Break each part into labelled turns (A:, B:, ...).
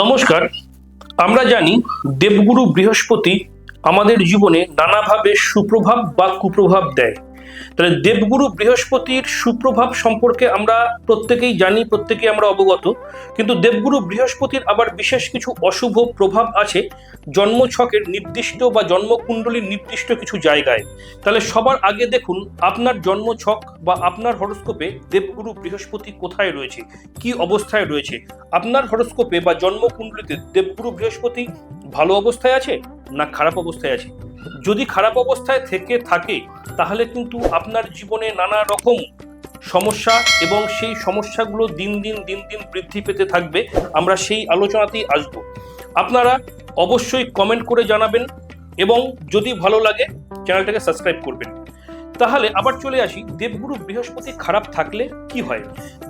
A: নমস্কার আমরা জানি দেবগুরু বৃহস্পতি আমাদের জীবনে নানাভাবে সুপ্রভাব বা কুপ্রভাব দেয়। তাহলে দেবগুরু বৃহস্পতির সুপ্রভাব সম্পর্কে আমরা প্রত্যেকেই জানি, প্রত্যেকেই আমরা অবগত। কিন্তু দেবগুরু বৃহস্পতির আবার বিশেষ কিছু অশুভ প্রভাব আছে জন্মছকের নির্দিষ্ট বা জন্মকুণ্ডলীর নির্দিষ্ট কিছু জায়গায়। তাহলে সবার আগে দেখুন, আপনার জন্মছক বা আপনার হরস্কোপে দেবগুরু বৃহস্পতি কোথায় রয়েছে? কি অবস্থায় রয়েছে? আপনার হরস্কোপে বা জন্মকুণ্ডলিতে দেবগুরু বৃহস্পতি ভালো অবস্থায় আছে না খারাপ অবস্থায় আছে? যদি খারাপ অবস্থায় থেকে থাকে, তাহলে কিন্তু আপনার জীবনে নানা রকম সমস্যা এবং সেই সমস্যাগুলো দিন দিন দিন দিন বৃদ্ধি পেতে থাকবে। আমরা সেই আলোচনাতেই আসব। আপনারা অবশ্যই কমেন্ট করে জানাবেন এবং যদি ভালো লাগে, চ্যানেলটাকে সাবস্ক্রাইব করবেন। তাহলে আবার চলে আসি, দেবগুরু বৃহস্পতি খারাপ থাকলে কি হয়?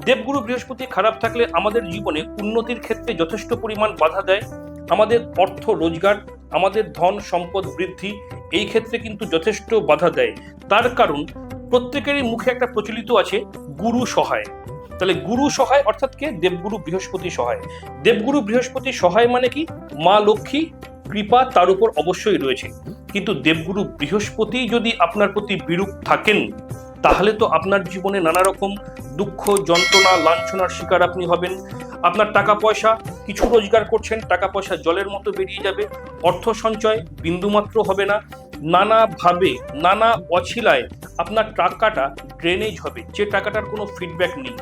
A: দেবগুরু বৃহস্পতি খারাপ থাকলে আমাদের জীবনে উন্নতির ক্ষেত্রে যথেষ্ট পরিমাণ বাধা দেয়। আমাদের অর্থ রোজগার আমাদের ধন সম্পদ বৃদ্ধি এই ক্ষেত্রে কিন্তু যথেষ্ট বাধা দেয়। তার কারণ প্রত্যেকেরই মুখে একটা প্রচলিত আছে গুরু সহায়। তাহলে গুরু সহায় অর্থাৎ কে? দেবগুরু বৃহস্পতি সহায়। দেবগুরু বৃহস্পতি সহায় মানে কি? মা লক্ষ্মী, কৃপা তার উপর অবশ্যই রয়েছে। কিন্তু দেবগুরু বৃহস্পতি যদি আপনার প্রতি বিরূপ থাকেন, তাহলে তো আপনার জীবনে নানা রকম দুঃখ, যন্ত্রণা, লাঞ্ছনার শিকার আপনি হবেন। আপনার টাকা পয়সা, কিছু রোজগার করছেন, টাকা পয়সা জলের মতো বেরিয়ে যাবে, অর্থ সঞ্চয় বিন্দুমাত্র হবে না, নানাভাবে, নানা অছিলায় আপনার টাকাটা ড্রেনেজ হবে, যে টাকাটার কোনো ফিডব্যাক নেই।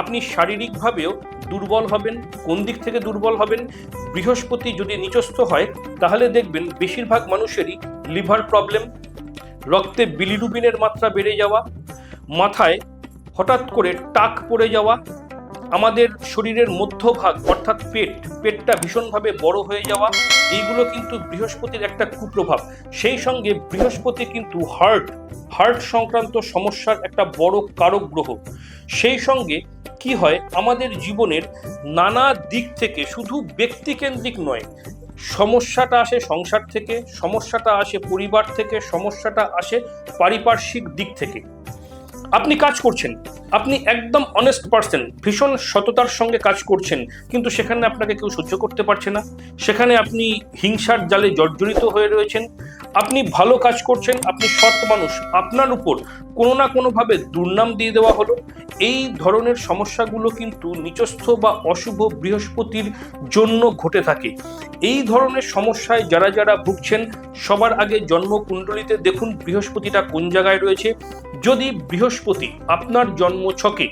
A: আপনি শারীরিকভাবেও দুর্বল হবেন, কোন দিক থেকে দুর্বল হবেন, বৃহস্পতি যদি নিচস্থ হয়, তাহলে দেখবেন বেশিরভাগ মানুষেরই লিভার প্রবলেম রক্তে বিলিরুবিনের মাত্রা বেড়ে যাওয়া, মাথায় হঠাৎ করে টাক পড়ে যাওয়া আমাদের শরীরের মধ্যভাগ, অর্থাৎ পেট, পেটটা ভীষণভাবে বড় হয়ে যাওয়া, এইগুলো কিন্তু বৃহস্পতির একটা কুপ্রভাব। সেই সঙ্গে বৃহস্পতি কিন্তু হার্ট হার্ট সংক্রান্ত সমস্যার একটা বড় কারক গ্রহ সেই সঙ্গে কি হয়, আমাদের জীবনের নানা দিক থেকে শুধু ব্যক্তিকেন্দ্রিক নয়, সমস্যাটা আসে সংসার থেকে, সমস্যাটা আসে পরিবার থেকে, সমস্যাটা আসে পারিপার্শ্বিক দিক থেকে। আপনি কাজ করছেন। আপনি একদম অনেস্ট পার্সেন ভীষণ সততার সঙ্গে কাজ করছেন, কিন্তু সেখানে আপনাকে কেউ সহ্য করতে পারছে না। সেখানে আপনি হিংসার জালে জর্জরিত হয়ে রয়েছেন। আপনি ভালো কাজ করছেন, আপনি সৎ মানুষ। আপনার উপর কোনো না কোনোভাবে দুর্নাম দিয়ে দেওয়া হলো। এই ধরনের সমস্যাগুলো কিন্তু নিচস্থ বা অশুভ বৃহস্পতির জন্য ঘটে থাকে। এই ধরনের সমস্যায় যারা যারা ভুগছেন, সবার আগে জন্মকুণ্ডলিতে দেখুন বৃহস্পতিটা কোন জায়গায় রয়েছে। যদি বৃহস্পতি আপনার জন্মছকে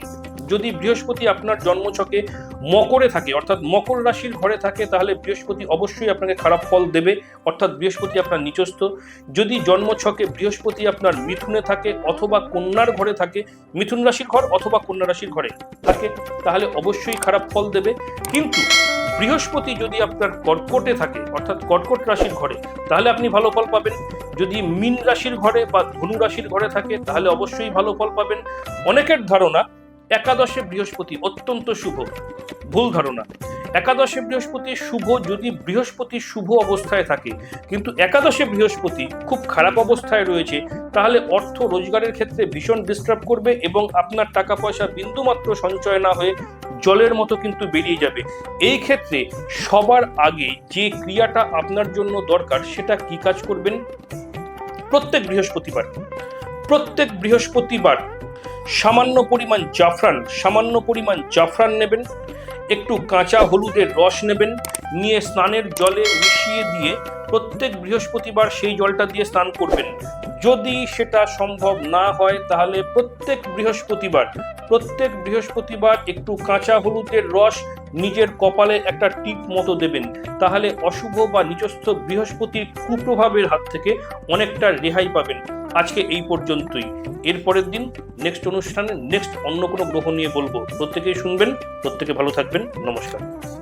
A: যদি বৃহস্পতি আপনার জন্মছকে মকরে থাকে, অর্থাৎ মকর রাশির ঘরে থাকে, তাহলে বৃহস্পতি অবশ্যই আপনাকে খারাপ ফল দেবে, অর্থাৎ বৃহস্পতি আপনার নিচস্থ। যদি জন্মছকে বৃহস্পতি আপনার মিথুনে থাকে অথবা কন্যার ঘরে থাকে, মিথুন রাশির ঘর অথবা কন্যা রাশির ঘরে থাকে, তাহলে অবশ্যই খারাপ ফল দেবে। কিন্তু বৃহস্পতি যদি আপনার কর্কটে থাকে, অর্থাৎ কর্কট রাশির ঘরে, তাহলে আপনি ভালো ফল পাবেন। যদি মীন রাশির ঘরে বা ধনু রাশির ঘরে থাকে, তাহলে অবশ্যই ভালো ফল পাবেন। অনেকের ধারণা একাদশে বৃহস্পতি অত্যন্ত শুভ। ভুল ধারণা। একাদশে বৃহস্পতি শুভ যদি বৃহস্পতি শুভ অবস্থায় থাকে, কিন্তু একাদশে বৃহস্পতি খুব খারাপ অবস্থায় রয়েছে, তাহলে অর্থ রোজগারের ক্ষেত্রে ভীষণ ডিস্টার্ব করবে এবং আপনার টাকা পয়সা বিন্দুমাত্র সঞ্চয় না হয়ে জলের মতো কিন্তু বেরিয়ে যাবে। এই ক্ষেত্রে সবার আগে যে ক্রিয়াটা আপনার জন্য দরকার, সেটা কি কাজ করবেন? প্রত্যেক বৃহস্পতিবার। প্রত্যেক বৃহস্পতিবার সামান্য পরিমাণ জাফরান, সামান্য পরিমাণ জাফরান নেবেন, একটু কাঁচা হলুদের রস নেবেন, নিয়ে স্নানের জলে মিশিয়ে দিয়ে প্রত্যেক বৃহস্পতিবার সেই জলটা দিয়ে স্নান করবেন। যদি সেটা সম্ভব না হয়, তাহলে প্রত্যেক বৃহস্পতিবার প্রত্যেক বৃহস্পতিবার একটু কাঁচা হলুদের রস নিজের কপালে একটা টিপ মতো দেবেন। তাহলে অশুভ বা নিচস্থ বৃহস্পতির কুপ্রভাবের হাত থেকে অনেকটা রেহাই পাবেন। আজকে এই পর্যন্তই। এর পরের দিন নেক্সট অনুষ্ঠানে নেক্সট অন্য কোনো গ্রহ নিয়ে বলব। প্রত্যেকেই শুনবেন, প্রত্যেকে ভালো থাকবেন। নমস্কার।